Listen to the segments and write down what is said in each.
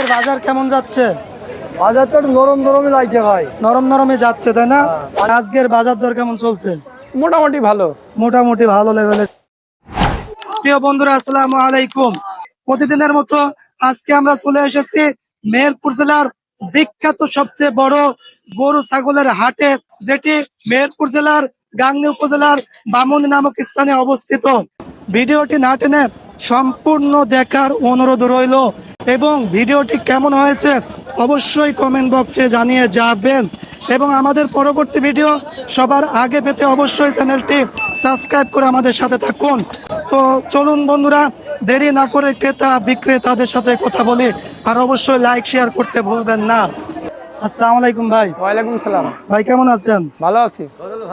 আজকের বাজার কেমন যাচ্ছে? বাজার তো নরম নরমই লাগছে ভাই। নরম নরমে যাচ্ছে তাই না? হ্যাঁ। আজকের বাজার দর কেমন চলছে? মোটামুটি ভালো। মোটামুটি ভালো লেভেলের প্রিয় বন্ধুরা আসসালামু আলাইকুম। প্রতিদিনের মতো আজকে আমরা চলে এসেছি মেহেরপুর জেলার বিখ্যাত সবচেয়ে বড় গরু ছাগলের হাটে যেটি মেহেরপুর জেলার গাংনী উপজেলার বামুন নামক স্থানে অবস্থিত। ভিডিওটি না টেনে সম্পূর্ণ দেখার অনুরোধ রইল। এবং ভিডিওটি কেমন হয়েছে অবশ্যই কমেন্ট বক্সে জানিয়ে যাবেন। এবং আমাদের পরবর্তী ভিডিও সবার আগে পেতে অবশ্যই চ্যানেলটি সাবস্ক্রাইব করে আমাদের সাথে থাকুন। তো চলুন বন্ধুরা দেরি না করে ক্রেতা বিক্রেতাদের সাথে কথা বলি আর অবশ্যই লাইক শেয়ার করতে ভুলবেন না। আসসালামু আলাইকুম ভাই। ওয়ালাইকুম সালাম। ভাই কেমন আছেন? ভালো আছি।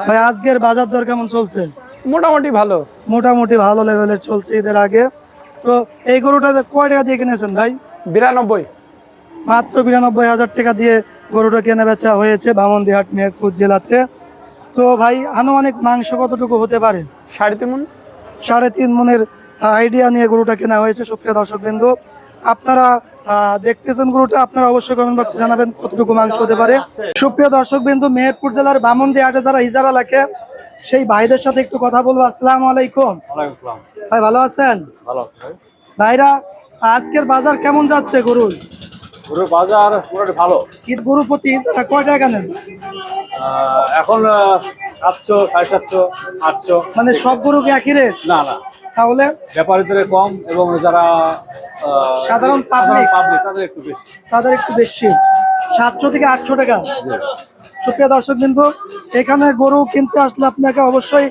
ভাই আজকের বাজার দর কেমন চলছে? মোটামুটি ভালো। মোটামুটি ভালো লেভেলের চলছে ঈদের আগে। তো এই গরুটা কয় টাকা দিয়ে কিনেছেন ভাই? বিরানব্বই। মাত্র বিরানব্বই হাজার টাকা দিয়ে গরুটা কেনা বেচা হয়েছে বামনদিহাট মেহেরপুর জেলাতে। তো ভাই আনুমানিক মাংস কতটুকু হতে পারে? সাড়ে তিন মণ। সাড়ে তিন মনের আইডিয়া নিয়ে গরুটা কেনা হয়েছে সুপ্রিয় দর্শক বিন্দু আপনারা দেখতেছেন গরুটা আপনারা অবশ্যই কমেন্ট বক্সে জানাবেন কতটুকু মাংস হতে পারে। সুপ্রিয় দর্শক বিন্দু মেহেরপুর জেলার বামন্দি হাটে যারা ইজারা লাগে সেই ভাইদের সাথে একটু কথা বলব। আসসালাম আলাইকুম। ভাই ভালো আছেন? ভালো আছে ভাই। ভাইরা আজকের বাজার কেমন যাচ্ছে গরুর? বাজার ভালো। ঈদ গরু প্রতি ইজারা কয় টাকা নেন? আহ, এখন সাতশো সাড়ে সাতশো আটশো। মানে সব গরু কি একই রেট? না না। তাহলে? ব্যাপারীদের কম এবং যারা সাধারণ public? পাবলিক তাদের একটু বেশি। তাদের একটু বেশি। সাতশো থেকে আটশো টাকা। সুপ্রিয় দর্শক বিন্দু, এখানে গরু কিনতে আসলে আপনাকে অবশ্যই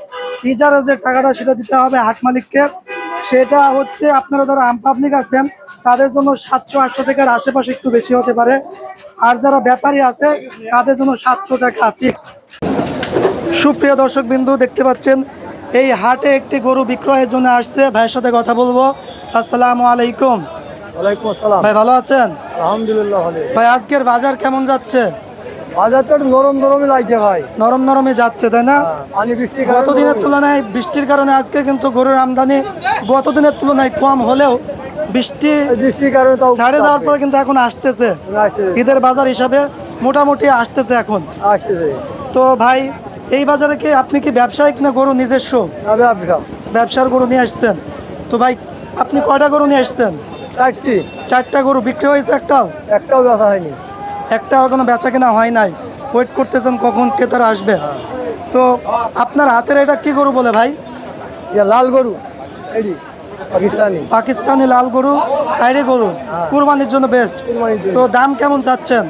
ইজারা যে টাকাটা সেটা দিতে হবে হাট মালিককে। সেটা হচ্ছে আপনারা যারা পাবলিক আছেন, তাদের জন্য সাতশো, আটশো টাকার আশেপাশে একটু বেশি হতে পারে। আর যারা ব্যাপারী আছে, তাদের জন্য সাতশো টাকা ফিক্সড সুপ্রিয় দর্শক বিন্দু, দেখতে পাচ্ছেন, এই হাটে একটি গরু বিক্রয়ের জন্য আসছে। ভাইয়ের সাথে কথা বলব। আসসালামু আলাইকুম। ওয়ালাইকুম আসসালাম। ভাই ভালো আছেন? আলহামদুলিল্লাহ ভালো। ভাই আজকের বাজার কেমন যাচ্ছে? বাজার তো একটু নরম নরমই লাগছে ভাই। নরম যাচ্ছে তাই না? হ্যাঁ, পানি বৃষ্টি তুলনায় বৃষ্টির কারণে আজকে কিন্তু গরুর আমদানি গত দিনের তুলনায় কম হলেও বৃষ্টি বৃষ্টির কারণে ছাড়ে যাওয়ার পরে কিন্তু এখন আসতেছে। ঈদের বাজার হিসাবে মোটামুটি আসতেছে এখন। তো ভাই এই বাজারে কি আপনি কি ব্যবসায়িক না গরু নিজস্ব? ব্যবসা। ব্যবসার গরু নিয়ে আসছেন। তো ভাই আপনি কয়টা গরু নিয়ে আসছেন? চারটি। চারটা গরু বিক্রি হয়েছে একটাও? একটাও বেচা হয়নি। একটাও এখনও বেচা কেনা হয় নাই। ওয়েট করতেছেন কখন ক্রেতারা আসবে। তো আপনার হাতের এটা কি গরু বলে ভাই? লাল গরু। এটি পাকিস্তানি। পাকিস্তানি লাল গরু হাইরে গরু কুরবানির জন্য বেস্ট তো দাম কেমন চাচ্ছেন?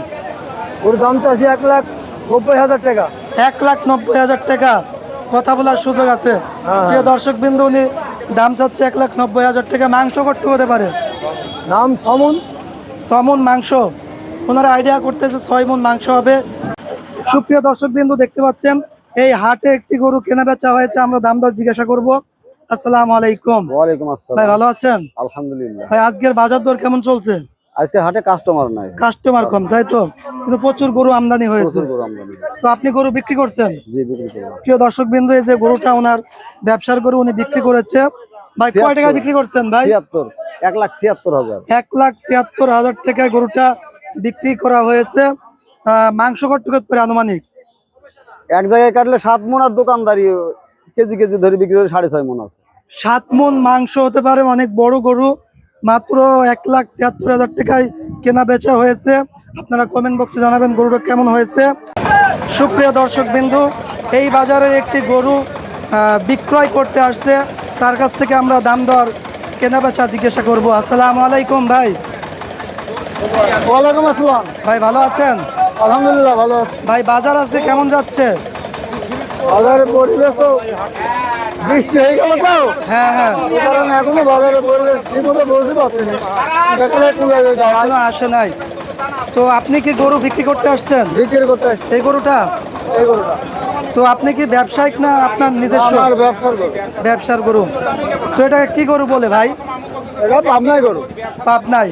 ওর দাম তো আছে এক লাখ নব্বই হাজার টাকা। এক লাখ নব্বই হাজার টাকা। কথা বলার সুযোগ আছে। হ্যাঁ। প্রিয় দর্শক বিন্দু উনি দাম চাচ্ছে এক লাখ নব্বই হাজার টাকা। মাংস করতে হতে পারে। নাম সমন। সমন মাংস। ওনারা আইডিয়া করতেছে ছয় মন মাংস হবে। সুপ্রিয় দর্শক বিন্দু দেখতে পাচ্ছেন এই হাটে একটি গরু কেনা বেচা হয়েছে। আমরা দাম দর জিজ্ঞাসা করব। আসসালামু আলাইকুম। ওয়ালাইকুম আসসালাম। ভাই ভালো আছেন? আলহামদুলিল্লাহ। ভাই আজকের বাজার দর কেমন চলছে? আজকে হাটে কাস্টমার নাই। কাস্টমার কম তাই তো? কিন্তু প্রচুর গরু আমদানি হয়েছে। প্রচুর গরু আমদানি তো আপনি গরু বিক্রি করছেন? জি বিক্রি প্রিয় দর্শক বিন্দু এই যে গরুটা ওনার ব্যবসার গরু উনি বিক্রি করেছে। ভাই কয় টাকা বিক্রি করছেন ভাই? ছিয়াত্তর। এক লাখ ছিয়াত্তর হাজার। এক লাখ ছিয়াত্তর হাজার টাকায় গরুটা বিক্রি করা হয়েছে। মাংস করে আনুমানিক? এক জায়গায় কাটলে সাত মন আর দোকানদারি কেজি কেজি ধরে বিক্রি করে সাড়ে ছয় মন আছে। সাত মন মাংস হতে পারে অনেক বড় গরু। মাত্র এক লাখ ছিয়াত্তর হাজার টাকায় কেনা বেচা হয়েছে। আপনারা কমেন্ট বক্সে জানাবেন গরুটা কেমন হয়েছে। সুপ্রিয় দর্শক বিন্দু এই বাজারের একটি গরু বিক্রয় করতে আসছে। তার কাছ থেকে আমরা দাম দর কেনা বেচা জিজ্ঞাসা করব। আসসালামু আলাইকুম ভাই। ওয়ালাইকুম আসসালাম। ভাই ভালো আছেন? আলহামদুলিল্লাহ ভালো আছি। ভাই বাজার আজকে কেমন যাচ্ছে? বাজারের পরিবেশ তো বৃষ্টি হয়ে গেল তো। হ্যাঁ হ্যাঁ। এখনও বাজারের পরিবেশ পারছি না। আসে নাই। তো আপনি কি গরু বিক্রি করতে আসছেন? বিক্রি করতে আসছি। এই গরুটা? এই গরুটা। তো আপনি কি ব্যবসায়িক না আপনার নিজস্ব? ব্যবসার গরু। ব্যবসার গরু। তো এটা কি গরু বলে ভাই? এটা পাবনাই গরু। পাবনাই।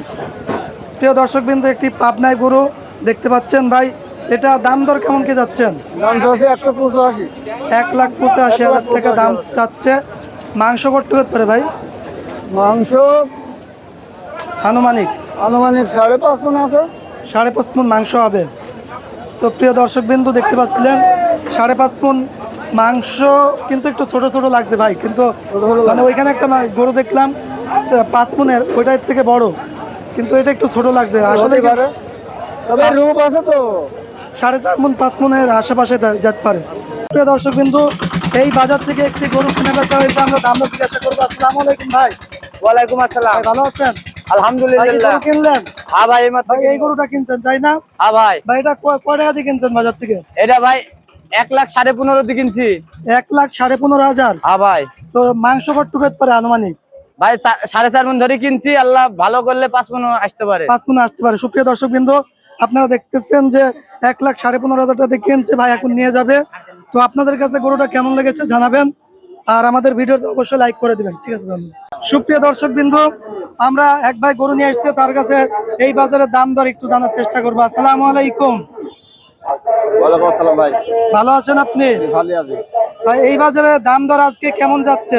প্রিয় দর্শক বিন্দু একটি পাবনাই গরু দেখতে পাচ্ছেন ভাই। এটা দাম দর কেমন কি যাচ্ছেন? দাম চাচ্ছে একশো পঁচাশি। এক লাখ পঁচাশি হাজার টাকা দাম চাচ্ছে। মাংস করতে হতে পারে ভাই? মাংস আনুমানিক? আনুমানিক সাড়ে পাঁচ মন আছে। সাড়ে পাঁচ মন মাংস হবে। তো প্রিয় দর্শক বিন্দু দেখতে পাচ্ছিলেন সাড়ে পাঁচ মন মাংস কিন্তু একটু ছোট ছোট লাগছে ভাই কিন্তু মানে ওইখানে একটা গরু দেখলাম পাঁচ পুনের ওইটার থেকে বড় কিন্তু এটা একটু ছোট লাগছে। আসলে তবে রূপ আছে তো। সাড়ে চার মন পাঁচ মনের আশেপাশে যেতে পারে। প্রিয় দর্শক কিন্তু এই বাজার থেকে একটি গরু কিনে বেচা হয়েছে আমরা দাম জিজ্ঞাসা করব। আসসালামু আলাইকুম ভাই। ওয়ালাইকুম আসসালাম। ভালো আছেন? আলহামদুলিল্লাহ। কিনলেন? হ্যাঁ ভাই ভাই এই গরুটা কিনছেন তাই না? হ্যাঁ ভাই। ভাই এটা কয় টাকা দিয়ে কিনছেন বাজার থেকে? এটা ভাই এক লাখ সাড়ে পনেরো দিয়ে কিনছি। এক লাখ সাড়ে পনেরো হাজার। হ্যাঁ ভাই। তো মাংস কটুক হতে পারে আনুমানিক? ভাই সাড়ে চার মন ধরে কিনছি আল্লাহ ভালো করলে পাঁচ মন আসতে পারে। পাঁচ মনে আসতে পারে। সুপ্রিয় দর্শক বিন্দু আপনারা দেখতেছেন যে এক লাখ সাড়ে পনেরো হাজার টাকা কিনছে ভাই এখন নিয়ে যাবে। তো আপনাদের কাছে গরুটা কেমন লেগেছে জানাবেন। আর আমাদের ভিডিওতে অবশ্যই লাইক করে দিবেন ঠিক আছে সুপ্রিয় দর্শক বিন্দু আমরা এক ভাই গরু নিয়ে আসছে তার কাছে এই বাজারের দাম দর একটু জানার চেষ্টা করব। আসসালামু আলাইকুম। ওয়ালাইকুম আসসালাম ভাই। ভালো আছেন আপনি? ভালো আছে। ভাই এই বাজারে দাম দর আজকে কেমন যাচ্ছে?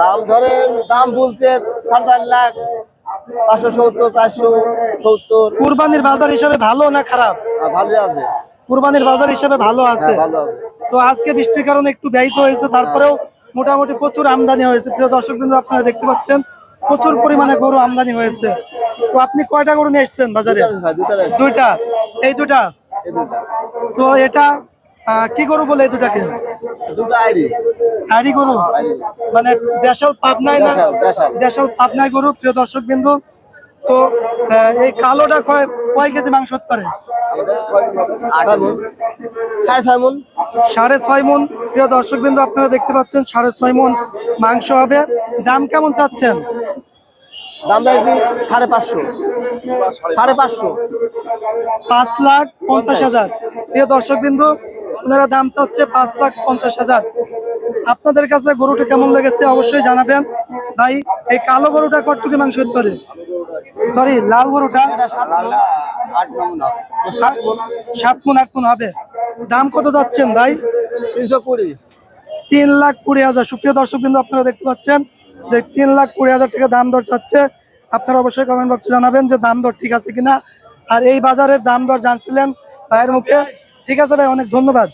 দাম ধরেন দাম বলতে সাড়ে চার লাখ পাঁচশো সত্তর চারশো সত্তর। কুরবানির বাজার হিসেবে ভালো না খারাপ? ভালো আছে। কুরবানির বাজার হিসেবে ভালো আছে। ভালো আছে। তো আজকে বৃষ্টির কারণে একটু ব্যয়িত হয়েছে তারপরেও মোটামুটি প্রচুর আমদানি হয়েছে। প্রিয় দর্শক বিন্দু আপনারা দেখতে পাচ্ছেন প্রচুর পরিমাণে গরু আমদানি হয়েছে। তো আপনি কয়টা গরু নিয়ে এসেছেন বাজারে? দুইটা এই দুটা তো এটা কি গরু বলে দুটাকে? হাড়ি গরু? মানে দেশাল পাবনায় না? দেশাল, পাবনায় গরু প্রিয় দর্শক বিন্দু তো এই কালোটা কয় কয় কেজি মাংস পারে? সাড়ে ছয় মন। মন। প্রিয় দর্শক বিন্দু আপনারা দেখতে পাচ্ছেন সাড়ে ছয় মন মাংস হবে। দাম কেমন চাচ্ছেন? দাম সাড়ে পাঁচশো। সাড়ে পাঁচশো। পাঁচ লাখ পঞ্চাশ হাজার। প্রিয় দর্শক বিন্দু ওনারা দাম চাচ্ছে পাঁচ লাখ পঞ্চাশ হাজার। আপনাদের কাছে গরুটা কেমন লেগেছে অবশ্যই জানাবেন। ভাই এই কালো গরুটা কটটুকি মাংস পারে সরি লাল গরুটা? সাত সাত মন আট মন হবে। দাম কত যাচ্ছেন ভাই? তিনশো কুড়ি। তিন লাখ কুড়ি হাজার। সুপ্রিয় দর্শক বিন্দু আপনারা দেখতে পাচ্ছেন যে তিন লাখ কুড়ি হাজার টাকা দাম দর চাচ্ছে। আপনারা অবশ্যই কমেন্ট বক্সে জানাবেন যে দাম দর ঠিক আছে কিনা। আর এই বাজারের দাম দর জানছিলেন ভাইয়ের মুখে। ঠিক আছে ভাই অনেক ধন্যবাদ।